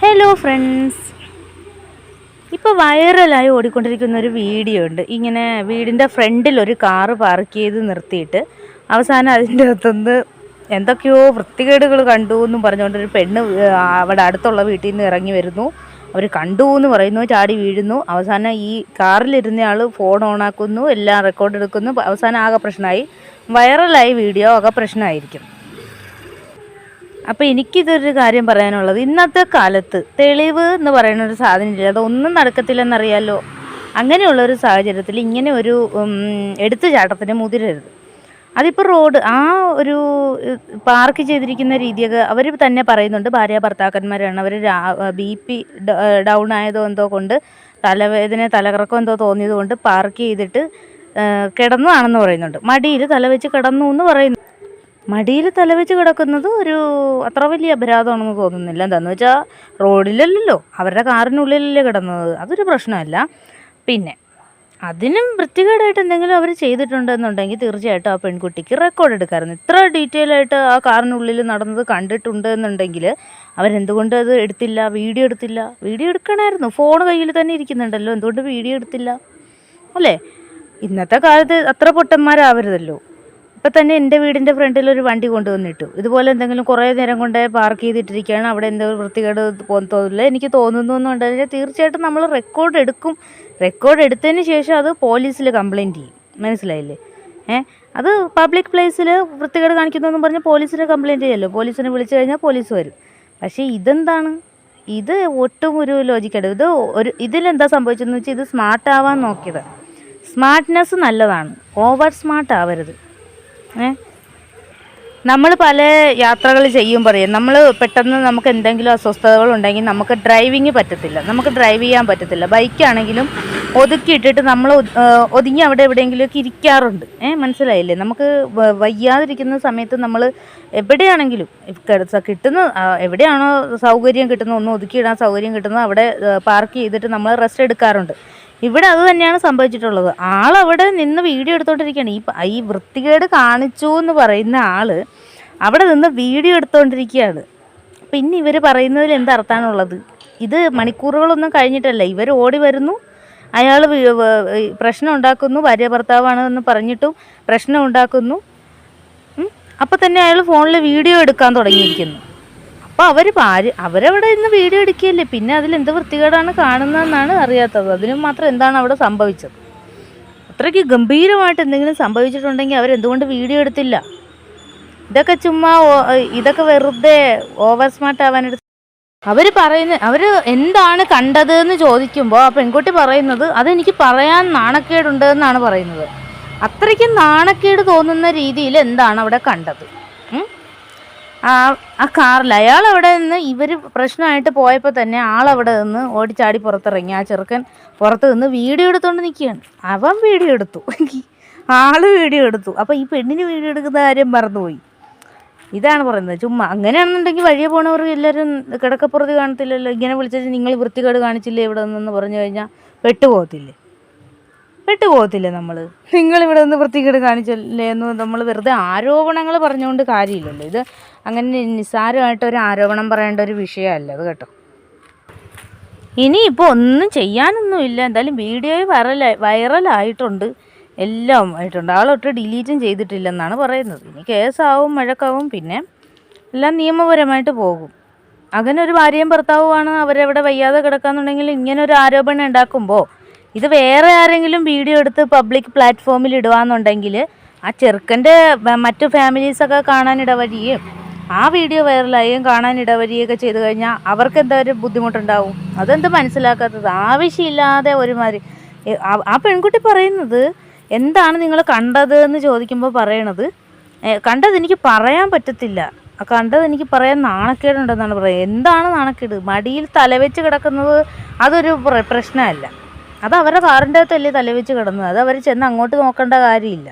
Hello friends ഇപ്പോൾ വൈറലായി ഓടിക്കൊണ്ടിരിക്കുന്ന ഒരു വീഡിയോ ഉണ്ട്. ഇങ്ങനെ വീടിന്റെ ഫ്രണ്ടിൽ ഒരു കാറ് പാർക്ക് ചെയ്ത് നിർത്തിയിട്ട് അവസാനം അതിന്റെ അകത്തുനിന്ന് എന്തൊക്കെയോ വൃത്തികേടുകൾ കണ്ടു എന്നും പറഞ്ഞുകൊണ്ട് ഒരു പെണ്ണ് അവിടെ അടുത്തുള്ള വീട്ടിൽ നിന്ന് ഇറങ്ങി വരുന്നു. അവർ കണ്ടു എന്ന് പറയുന്നു ചാടി വീഴുന്നു. അവസാനം ഈ കാറിലിരുന്നയാൾ ഫോൺ ഓണാക്കുന്നു എല്ലാം റെക്കോർഡ് എടുക്കുന്നു. അവസാനം ആകെ പ്രശ്നമായി. വൈറലായി വീഡിയോ ആകെ പ്രശ്നമായിരിക്കും. അപ്പോൾ എനിക്കിതൊരു കാര്യം പറയാനുള്ളത് ഇന്നത്തെ കാലത്ത് തെളിവ് എന്ന് പറയുന്ന ഒരു സാധനം ഇല്ല അതൊന്നും നടക്കത്തില്ലെന്നറിയാലോ? അങ്ങനെയുള്ള ഒരു സാഹചര്യത്തിൽ ഇങ്ങനെ ഒരു എടുത്തു എടുത്തുചാട്ടത്തിന് മുതിരരുത്. അതിപ്പോൾ റോഡ് ആ ഒരു പാർക്ക് ചെയ്തിരിക്കുന്ന രീതിയൊക്കെ അവർ തന്നെ പറയുന്നുണ്ട്. ഭാര്യ ഭർത്താക്കന്മാരാണ്. അവർ ബി പി ഡൗൺ ആയതോ എന്തോ കൊണ്ട് തലവേദന തലകറക്കം എന്തോ തോന്നിയത് കൊണ്ട് പാർക്ക് ചെയ്തിട്ട് കിടന്നതാണെന്ന് പറയുന്നുണ്ട്. മടിയിൽ തലവെച്ച് കിടന്നു എന്ന് പറയുന്നു. മടിയിൽ തലവെച്ച് കിടക്കുന്നത് ഒരു അത്ര വലിയ അപരാധമാണെന്ന് തോന്നുന്നില്ല. എന്താണെന്ന് വെച്ചാൽ റോഡിലല്ലല്ലോ. അവരുടെ കാറിനുള്ളിലല്ലേ കിടന്നത്. അതൊരു പ്രശ്നമല്ല. പിന്നെ അതിനും വൃത്തികേടായിട്ട് എന്തെങ്കിലും അവർ ചെയ്തിട്ടുണ്ടെന്നുണ്ടെങ്കിൽ തീർച്ചയായിട്ടും ആ പെൺകുട്ടിക്ക് റെക്കോർഡ് എടുക്കാമായിരുന്നു ഇത്ര ഡീറ്റെയിൽ ആയിട്ട് ആ കാറിനുള്ളിൽ നടന്നത് കണ്ടിട്ടുണ്ട് എന്നുണ്ടെങ്കിൽ അവരെന്തുകൊണ്ട് അത് എടുത്തില്ല? വീഡിയോ എടുത്തില്ല? വീഡിയോ എടുക്കണമായിരുന്നു ഫോൺ കയ്യിൽ തന്നെ ഇരിക്കുന്നുണ്ടല്ലോ. എന്തുകൊണ്ട് വീഡിയോ എടുത്തില്ല? അല്ലേ? ഇന്നത്തെ കാലത്ത് അത്ര പൊട്ടന്മാരാവരുതല്ലോ. ഇപ്പം തന്നെ എന്റെ വീടിന്റെ ഫ്രണ്ടിൽ ഒരു വണ്ടി കൊണ്ടുവന്നിട്ടു. ഇതുപോലെ എന്തെങ്കിലും കുറേ നേരം കൊണ്ട് പാർക്ക് ചെയ്തിട്ടിരിക്കുകയാണ്. അവിടെ എന്തോ വൃത്തികേട് തോന്നുന്നില്ല. എനിക്ക് തോന്നുന്നു എന്നുണ്ടെങ്കിൽ തീർച്ചയായിട്ടും നമ്മൾ റെക്കോർഡ് എടുക്കും. റെക്കോർഡ് എടുത്തതിന് ശേഷം അത് പോലീസിൽ കംപ്ലയിന്റ് ചെയ്യും. മനസ്സിലായില്ലേ? ഏ? അത് പബ്ലിക് പ്ലേസിൽ വൃത്തികേട് കാണിക്കുന്നതെന്ന് പറഞ്ഞ് പോലീസിന് കംപ്ലയിന്റ് ചെയ്യാമല്ലോ പോലീസിനെ വിളിച്ചു കഴിഞ്ഞാൽ പോലീസ് വരും. പക്ഷേ ഇതെന്താണ്? ഇത് ഒട്ടും ഒരു ലോജിക്കല്ല ഇത് ഒരു ഇതിലെന്താ സംഭവിച്ചതെന്ന് വെച്ചാൽ ഇത് സ്മാർട്ട് ആവാൻ നോക്കിയത്. സ്മാർട്ട്നെസ് നല്ലതാണ്. ഓവർ സ്മാർട്ട് ആവരുത്. നമ്മൾ പല യാത്രകൾ ചെയ്യും പറയും. നമ്മൾ പെട്ടെന്ന് നമുക്ക് എന്തെങ്കിലും അസ്വസ്ഥതകൾ ഉണ്ടെങ്കിൽ നമുക്ക് ഡ്രൈവിങ് പറ്റത്തില്ല. നമുക്ക് ഡ്രൈവ് ചെയ്യാൻ പറ്റത്തില്ല. ബൈക്കാണെങ്കിലും ഒതുക്കിയിട്ടിട്ട് നമ്മൾ ഒതുങ്ങി അവിടെ എവിടെയെങ്കിലുമൊക്കെ ഇരിക്കാറുണ്ട്. ഏഹ് മനസ്സിലായില്ലേ? നമുക്ക് വയ്യാതിരിക്കുന്ന സമയത്ത് നമ്മൾ എവിടെയാണെങ്കിലും കിട- കിട്ടുന്ന എവിടെയാണോ സൗകര്യം കിട്ടുന്ന ഒന്ന് ഒതുക്കിയിടാൻ സൗകര്യം കിട്ടുന്നത് അവിടെ പാർക്ക് ചെയ്തിട്ട് നമ്മൾ റെസ്റ്റ് എടുക്കാറുണ്ട്. ഇവിടെ അത് തന്നെയാണ് സംഭവിച്ചിട്ടുള്ളത്. ആളവിടെ നിന്ന് വീഡിയോ എടുത്തോണ്ടിരിക്കുകയാണ്. ഈ ഈ വൃത്തികേട് കാണിച്ചു എന്ന് പറയുന്ന ആൾ അവിടെ നിന്ന് വീഡിയോ എടുത്തോണ്ടിരിക്കുകയാണ്. പിന്നെ ഇവർ പറയുന്നതിൽ എന്തർത്ഥാണുള്ളത് ഇത് മണിക്കൂറുകളൊന്നും കഴിഞ്ഞിട്ടല്ല. ഇവർ ഓടി വരുന്നു. അയാൾ പ്രശ്നം ഉണ്ടാക്കുന്നു. ഭാര്യ ഭർത്താവാണ് എന്ന് പറഞ്ഞിട്ടും പ്രശ്നം ഉണ്ടാക്കുന്നു. അപ്പം തന്നെ അയാൾ ഫോണിൽ വീഡിയോ എടുക്കാൻ തുടങ്ങിയിരിക്കുന്നു. അപ്പോൾ അവർ ഭാര്യ അവരവിടെ ഇന്ന് വീഡിയോ എടുക്കുകയല്ലേ? പിന്നെ അതിൽ എന്ത് വൃത്തികേടാണ് കാണുന്നതെന്നാണ് അറിയാത്തത്. അതിനും മാത്രം എന്താണ് അവിടെ സംഭവിച്ചത്? അത്രയ്ക്ക് ഗംഭീരമായിട്ട് എന്തെങ്കിലും സംഭവിച്ചിട്ടുണ്ടെങ്കിൽ അവരെന്തുകൊണ്ട് വീഡിയോ എടുത്തില്ല? ഇതൊക്കെ ചുമ്മാ ഇതൊക്കെ വെറുതെ ഓവർ സ്മാർട്ട് ആവാനെടുത്ത് അവർ പറയുന്ന അവർ എന്താണ് കണ്ടത് എന്ന് ചോദിക്കുമ്പോൾ ആ പെൺകുട്ടി പറയുന്നത് അതെനിക്ക് പറയാൻ നാണക്കേടുണ്ട് എന്നാണ് പറയുന്നത്. അത്രയ്ക്ക് നാണക്കേട് തോന്നുന്ന രീതിയിൽ എന്താണ് അവിടെ കണ്ടത്? ആ ആ കാറിൽ അയാൾ അവിടെ നിന്ന് ഇവർ പ്രശ്നമായിട്ട് പോയപ്പോൾ തന്നെ ആളവിടെ നിന്ന് ഓടിച്ചാടി പുറത്തിറങ്ങി. ആ ചെറുക്കൻ പുറത്ത് നിന്ന് വീഡിയോ എടുത്തുകൊണ്ട് നിൽക്കുകയാണ് അവൻ വീഡിയോ എടുത്തു. ആൾ വീഡിയോ എടുത്തു. അപ്പോൾ ഈ പെണ്ണിന് വീഡിയോ എടുക്കുന്ന കാര്യം മറന്നുപോയി. ഇതാണ് പറയുന്നത്. ചുമ്മാ അങ്ങനെയാണെന്നുണ്ടെങ്കിൽ വഴിയെ പോണവർ എല്ലാവരും കിടക്കപ്പുറത്ത് കാണത്തില്ലല്ലോ. ഇങ്ങനെ വിളിച്ചാൽ നിങ്ങൾ വൃത്തികേട് കാണിച്ചില്ലേ ഇവിടെ നിന്നെന്ന് പറഞ്ഞു കഴിഞ്ഞാൽ പെട്ടുപോകത്തില്ലേ? പെട്ടുപോകത്തില്ലേ നമ്മൾ നിങ്ങൾ ഇവിടെ നിന്ന് വൃത്തികേട് കാണിച്ചല്ലേ എന്ന് നമ്മൾ വെറുതെ ആരോപണങ്ങൾ പറഞ്ഞുകൊണ്ട് കാര്യമില്ലല്ലോ. ഇത് അങ്ങനെ നിസ്സാരമായിട്ട് ഒരു ആരോപണം പറയേണ്ട ഒരു വിഷയമല്ല അത് കേട്ടോ. ഇനിയിപ്പോൾ ഒന്നും ചെയ്യാനൊന്നുമില്ല എന്തായാലും വീഡിയോ വൈറലായി വൈറലായിട്ടുണ്ട്. എല്ലാം ആയിട്ടുണ്ട്. ആളൊട്ട് ഡിലീറ്റും ചെയ്തിട്ടില്ലെന്നാണ് പറയുന്നത്. ഇനി കേസാവും മഴക്കാവും പിന്നെ എല്ലാം നിയമപരമായിട്ട് പോകും. അങ്ങനെ ഒരു ഭാര്യയും ഭർത്താവുമാണ് അവരെവിടെ വയ്യാതെ കിടക്കാന്നുണ്ടെങ്കിൽ ഇങ്ങനെ ഒരു ആരോപണം ഉണ്ടാക്കുമ്പോൾ ഇത് വേറെ ആരെങ്കിലും വീഡിയോ എടുത്ത് പബ്ലിക് പ്ലാറ്റ്ഫോമിൽ ഇടുവാന്നുണ്ടെങ്കിൽ ആ ചെറുക്കന്റെ മറ്റു ഫാമിലീസൊക്കെ കാണാനിടവരികയും ആ വീഡിയോ വൈറലായും കാണാനിടവരികയൊക്കെ ചെയ്തു കഴിഞ്ഞാൽ അവർക്ക് എന്താ ഒരു ബുദ്ധിമുട്ടുണ്ടാവും? അതെന്ത് മനസ്സിലാക്കാത്തത്? ആവശ്യമില്ലാതെ ഒരുമാതിരി. ആ- പെൺകുട്ടി പറയുന്നത് എന്താണ് നിങ്ങൾ കണ്ടത് എന്ന് ചോദിക്കുമ്പോൾ പറയണത്? "ഏ, കണ്ടത് എനിക്ക് പറയാൻ പറ്റത്തില്ല. കണ്ടത് എനിക്ക് പറയാൻ നാണക്കേടുണ്ടെന്നാണ് പറയുന്നത്. എന്താണ് നാണക്കേട്? മടിയിൽ തലവെച്ച് കിടക്കുന്നത് അതൊരു പ്രശ്നമല്ല. അത് അവരുടെ കാറിന്റെ അകത്തല്ലേ തലവെച്ച് കിടന്നത്? അത് അവർ ചെന്ന് അങ്ങോട്ട് നോക്കേണ്ട കാര്യമില്ല.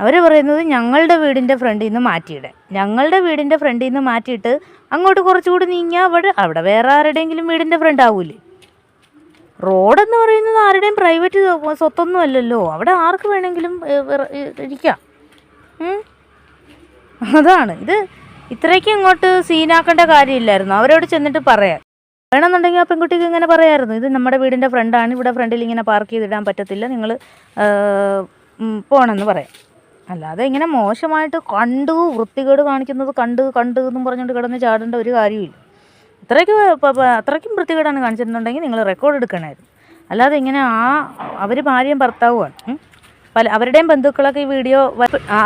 അവർ പറയുന്നത് ഞങ്ങളുടെ വീടിന്റെ ഫ്രണ്ടിൽ നിന്ന് മാറ്റിയിടാൻ ഞങ്ങളുടെ വീടിന്റെ ഫ്രണ്ടിൽ നിന്ന് മാറ്റിയിട്ട് അങ്ങോട്ട് കുറച്ചുകൂടി നീങ്ങിയാൽ അവിടെ അവിടെ വേറെ ആരുടെയെങ്കിലും വീടിന്റെ ഫ്രണ്ട് ആവൂലേ? റോഡെന്ന് പറയുന്നത് ആരുടെയും പ്രൈവറ്റ് സ്വത്തൊന്നും അല്ലല്ലോ. അവിടെ ആർക്ക് വേണമെങ്കിലും ഇരിക്കാം. അതാണ്. ഇത് ഇത്രയ്ക്ക് ഇങ്ങോട്ട് സീനാക്കേണ്ട കാര്യമില്ലായിരുന്നു. അവരോട് ചെന്നിട്ട് പറയാം വേണമെന്നുണ്ടെങ്കിൽ ആ പെൺകുട്ടിക്ക് ഇങ്ങനെ പറയായിരുന്നു. ഇത് നമ്മുടെ വീടിന്റെ ഫ്രണ്ടാണ് ഇവിടെ ഫ്രണ്ടിൽ ഇങ്ങനെ പാർക്ക് ചെയ്തിടാൻ പറ്റത്തില്ല നിങ്ങൾ പോകണമെന്ന് പറയാം. അല്ലാതെ ഇങ്ങനെ മോശമായിട്ട് കണ്ടു വൃത്തികേട് കാണിക്കുന്നത് കണ്ട് കണ്ട് എന്നും പറഞ്ഞുകൊണ്ട് കിടന്ന് ചാടേണ്ട ഒരു കാര്യമില്ല അത്രയ്ക്ക് അത്രയ്ക്കും വൃത്തികേടാണ് കാണിച്ചിട്ടുണ്ടെങ്കിൽ നിങ്ങൾ റെക്കോർഡ് എടുക്കണമായിരുന്നു. അല്ലാതെ ഇങ്ങനെ ആ അവർ ഭാര്യയും ഭർത്താവുമാണ്. പല അവരുടെയും ബന്ധുക്കളൊക്കെ ഈ വീഡിയോ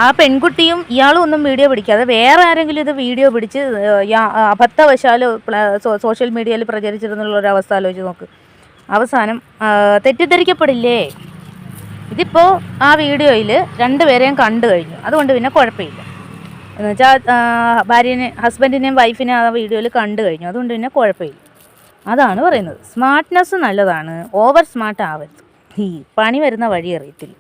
ആ പെൺകുട്ടിയും ഇയാളും ഒന്നും വീഡിയോ പിടിക്കാതെ വേറെ ആരെങ്കിലും ഇത് വീഡിയോ പിടിച്ച് അബദ്ധവശാലോ സോഷ്യൽ മീഡിയയിൽ പ്രചരിച്ചിരുന്നുള്ള ഒരു അവസ്ഥ ആലോചിച്ച് നോക്ക്. അവസാനം തെറ്റിദ്ധരിക്കപ്പെടില്ലേ? ഇതിപ്പോൾ ആ വീഡിയോയിൽ രണ്ടുപേരെയും കണ്ടു കഴിഞ്ഞു. അതുകൊണ്ട് പിന്നെ കുഴപ്പമില്ല. എന്ന് വെച്ചാൽ ഭാര്യനെ ഹസ്ബൻഡിനെയും വൈഫിനെയും ആ വീഡിയോയിൽ കണ്ടു കഴിഞ്ഞു. അതുകൊണ്ട് പിന്നെ കുഴപ്പമില്ല. അതാണ് പറയുന്നത്. സ്മാർട്ട്നെസ് നല്ലതാണ്. ഓവർ സ്മാർട്ട് ആവരുത്. ഈ പണി വരുന്ന വഴി അറിയത്തില്ല.